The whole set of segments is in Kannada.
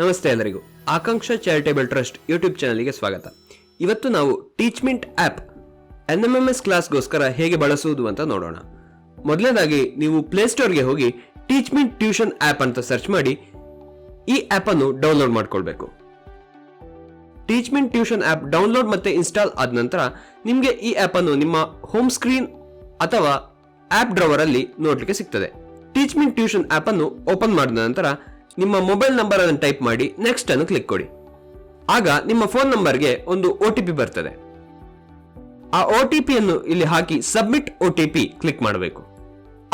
ನಮಸ್ತೆ ಎಲ್ಲರಿಗೂ. ಆಕಾಂಕ್ಷಾ ಚಾರಿಟೇಬಲ್ ಟ್ರಸ್ಟ್ ಯೂಟ್ಯೂಬ್ ಚಾನಲ್ಗೆ ಸ್ವಾಗತ. ಇವತ್ತು ನಾವು Teachmint app N M M S ಕ್ಲಾಸ್ಗೋಸ್ಕರ ಹೇಗೆ ಬಳಸುವುದು ಅಂತ ನೋಡೋಣ. ಮೊದಲನೇದಾಗಿ ನೀವು ಪ್ಲೇಸ್ಟೋರ್ಗೆ ಹೋಗಿ ಟೀಚ್ಮೆಂಟ್ ಟ್ಯೂಷನ್ ಆ್ಯಪ್ ಅಂತ ಸರ್ಚ್ ಮಾಡಿ ಈ ಆ್ಯಪನ್ನು ಡೌನ್ಲೋಡ್ ಮಾಡ್ಕೊಳ್ಬೇಕು. ಟೀಚ್ಮೆಂಟ್ ಟ್ಯೂಷನ್ ಆ್ಯಪ್ ಡೌನ್ಲೋಡ್ ಮತ್ತೆ ಇನ್ಸ್ಟಾಲ್ ಆದ ನಂತರ ನಿಮಗೆ ಈ ಆ್ಯಪನ್ನು ನಿಮ್ಮ ಹೋಮ್ ಸ್ಕ್ರೀನ್ ಅಥವಾ ಆ್ಯಪ್ ಡ್ರವರಲ್ಲಿ ನೋಡಲಿಕ್ಕೆ ಸಿಗ್ತದೆ. ಟೀಚ್ಮೆಂಟ್ ಟ್ಯೂಷನ್ ಆ್ಯಪನ್ನು ಓಪನ್ ಮಾಡಿದ ನಂತರ ನಿಮ್ಮ ಮೊಬೈಲ್ ನಂಬರ್ ಅನ್ನು ಟೈಪ್ ಮಾಡಿ ನೆಕ್ಸ್ಟ್ ಅನ್ನು ಕ್ಲಿಕ್ ಕೊಡಿ. ಆಗ ನಿಮ್ಮ ಫೋನ್ ನಂಬರ್ಗೆ ಒಂದು ಒ ಟಿ ಪಿ ಬರ್ತದೆ. ಆ ಒ ಟಿ ಪಿಯನ್ನು ಇಲ್ಲಿ ಹಾಕಿ submit O T P click ಮಾಡಬೇಕು.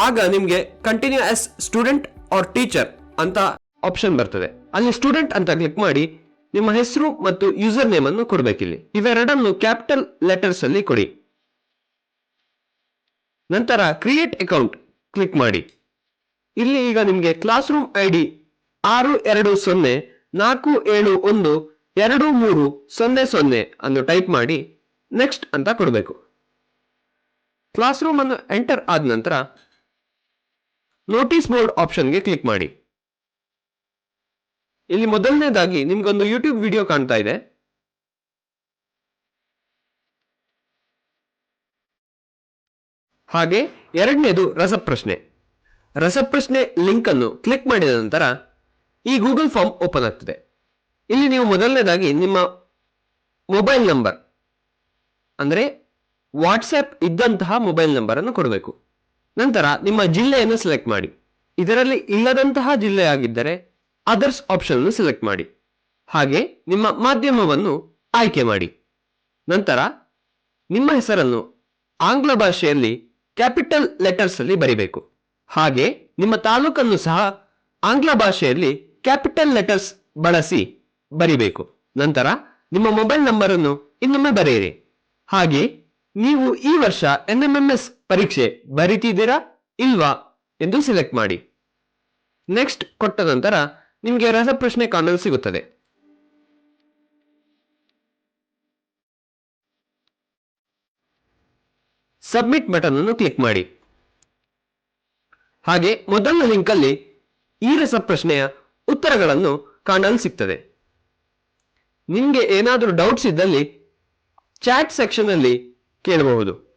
ಆಗ ನಿಮಗೆ continue as student or teacher ಅಂತ ಆಪ್ಷನ್ ಬರ್ತದೆ. ಅಲ್ಲಿ ಸ್ಟೂಡೆಂಟ್ ಅಂತ ಕ್ಲಿಕ್ ಮಾಡಿ ನಿಮ್ಮ ಹೆಸರು ಮತ್ತು ಯೂಸರ್ ನೇಮ್ ಅನ್ನು ಕೊಡಬೇಕಿಲ್ಲಿ. ಇವೆರಡನ್ನು ಕ್ಯಾಪಿಟಲ್ ಲೆಟರ್ಸ್ ಅಲ್ಲಿ ಕೊಡಿ. ನಂತರ ಕ್ರಿಯೇಟ್ ಅಕೌಂಟ್ ಕ್ಲಿಕ್ ಮಾಡಿ. ಇಲ್ಲಿ ಈಗ ನಿಮಗೆ ಕ್ಲಾಸ್ ರೂಮ್ ಐ ಡಿ ಆರು ಎರಡು ಸೊನ್ನೆ, ನಾಲ್ಕು ಏಳು ಒಂದು, ಎರಡು ಮೂರು ಸೊನ್ನೆ ಸೊನ್ನೆ ಅನ್ನು ಟೈಪ್ ಮಾಡಿ ನೆಕ್ಸ್ಟ್ ಅಂತ ಕೊಡಬೇಕು. ಕ್ಲಾಸ್ ರೂಮ್ ಅನ್ನು ಎಂಟರ್ ಆದ ನಂತರ ನೋಟಿಸ್ ಬೋರ್ಡ್ ಆಪ್ಷನ್ಗೆ ಕ್ಲಿಕ್ ಮಾಡಿ. ಇಲ್ಲಿ ಮೊದಲನೇದಾಗಿ ನಿಮ್ಗೊಂದು ಯೂಟ್ಯೂಬ್ ವಿಡಿಯೋ ಕಾಣ್ತಾ ಇದೆ. ಹಾಗೆ ಎರಡನೇದು ರಸಪ್ರಶ್ನೆ. ರಸಪ್ರಶ್ನೆ ಲಿಂಕ್ ಅನ್ನು ಕ್ಲಿಕ್ ಮಾಡಿದ ನಂತರ ಈ ಗೂಗಲ್ ಫಾರ್ಮ್ ಓಪನ್ ಆಗ್ತದೆ. ಇಲ್ಲಿ ನೀವು ಮೊದಲನೇದಾಗಿ ನಿಮ್ಮ ಮೊಬೈಲ್ ನಂಬರ್, ಅಂದರೆ ವಾಟ್ಸ್ಆ್ಯಪ್ ಇದ್ದಂತಹ ಮೊಬೈಲ್ ನಂಬರನ್ನು ಕೊಡಬೇಕು. ನಂತರ ನಿಮ್ಮ ಜಿಲ್ಲೆಯನ್ನು ಸೆಲೆಕ್ಟ್ ಮಾಡಿ. ಇದರಲ್ಲಿ ಇಲ್ಲದಂತಹ ಜಿಲ್ಲೆಯಾಗಿದ್ದರೆ ಅದರ್ಸ್ ಆಪ್ಷನ್ ಅನ್ನು ಸೆಲೆಕ್ಟ್ ಮಾಡಿ. ಹಾಗೆ ನಿಮ್ಮ ಮಾಧ್ಯಮವನ್ನು ಆಯ್ಕೆ ಮಾಡಿ. ನಂತರ ನಿಮ್ಮ ಹೆಸರನ್ನು ಆಂಗ್ಲ ಭಾಷೆಯಲ್ಲಿ ಕ್ಯಾಪಿಟಲ್ ಲೆಟರ್ಸ್ ಅಲ್ಲಿ ಬರಿಬೇಕು. ಹಾಗೆ ನಿಮ್ಮ ತಾಲೂಕನ್ನು ಸಹ ಆಂಗ್ಲ ಭಾಷೆಯಲ್ಲಿ ಕ್ಯಾಪಿಟಲ್ ಲೆಟರ್ಸ್ ಬಳಸಿ ಬರಿಬೇಕು. ನಂತರ ನಿಮ್ಮ ಮೊಬೈಲ್ ನಂಬರ್ ಅನ್ನು ಇನ್ನೊಮ್ಮೆ ಬರೆಯಿರಿ. ಹಾಗೆ ನೀವು ಈ ವರ್ಷ ಎನ್ ಎಂ ಪರೀಕ್ಷೆ ಬರಿತಿದ್ದೀರಾ ಇಲ್ವಾ ಎಂದು ಸೆಲೆಕ್ಟ್ ಮಾಡಿ. ನೆಕ್ಸ್ಟ್ ಕೊಟ್ಟ ನಂತರ ನಿಮಗೆ ರಸಪ್ರಶ್ನೆ ಕಾಣಲು ಸಿಗುತ್ತದೆ. ಸಬ್ಮಿಟ್ ಬಟನ್ ಅನ್ನು ಕ್ಲಿಕ್ ಮಾಡಿ. ಹಾಗೆ ಮೊದಲ ಲಿಂಕ್ ಅಲ್ಲಿ ಈ ರಸಪ್ರಶ್ನೆಯ ಉತ್ತರಗಳನ್ನು ಕಾಣಲು ಸಿಗ್ತದೆ. ನಿಮಗೆ ಏನಾದರೂ ಡೌಟ್ಸ್ ಇದ್ದಲ್ಲಿ ಚಾಟ್ ಸೆಕ್ಷನ್ ಅಲ್ಲಿ ಕೇಳಬಹುದು.